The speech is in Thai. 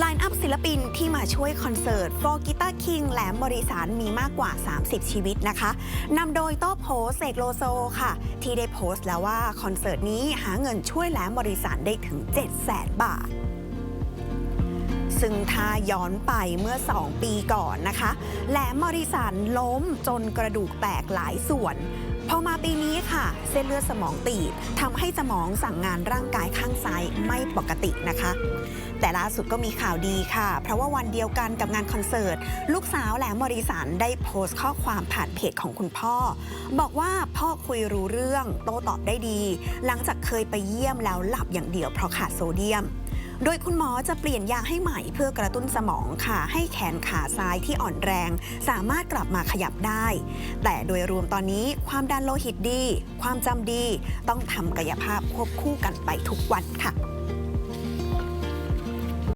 ไลน์อัพศิลปินที่มาช่วยคอนเสิร์ตโฟกิตาคิงแหลมบริสารมีมากกว่า 30 ชีวิตนะคะนำโดยโต้โพสเสกโลโซค่ะ ที่ได้โพสต์แล้วว่าคอนเสิร์ตนี้หาเงินช่วยแหลมบริสารได้ถึง 7 0 0 0 0 0บาทซึ่งถ้าย้อนไปเมื่อ 2 ปีก่อนนะคะ แหลมมอริสันล้มจนกระดูกแตกหลายส่วน พอมาปีนี้ค่ะ เส้นเลือดสมองตีบทำให้สมองสั่งงานร่างกายข้างซ้ายไม่ปกตินะคะ แต่ล่าสุดก็มีข่าวดีค่ะ เพราะว่าวันเดียวกันกับงานคอนเสิร์ต ลูกสาวแหลมมอริสันได้โพสต์ข้อความผ่านเพจของคุณพ่อ บอกว่าพ่อคุยรู้เรื่องโต้ตอบได้ดี หลังจากเคยไปเยี่ยมแล้วหลับอย่างเดียวเพราะขาดโซเดียมโดยคุณหมอจะเปลี่ยนยาให้ใหม่เพื่อกระตุ้นสมองค่ะ ให้แขนขาซ้ายที่อ่อนแรง สามารถกลับมาขยับได้ แต่โดยรวมตอนนี้ความดันโลหิตดี ความจำดี ต้องทำกายภาพควบคู่กันไปทุกวันค่ะ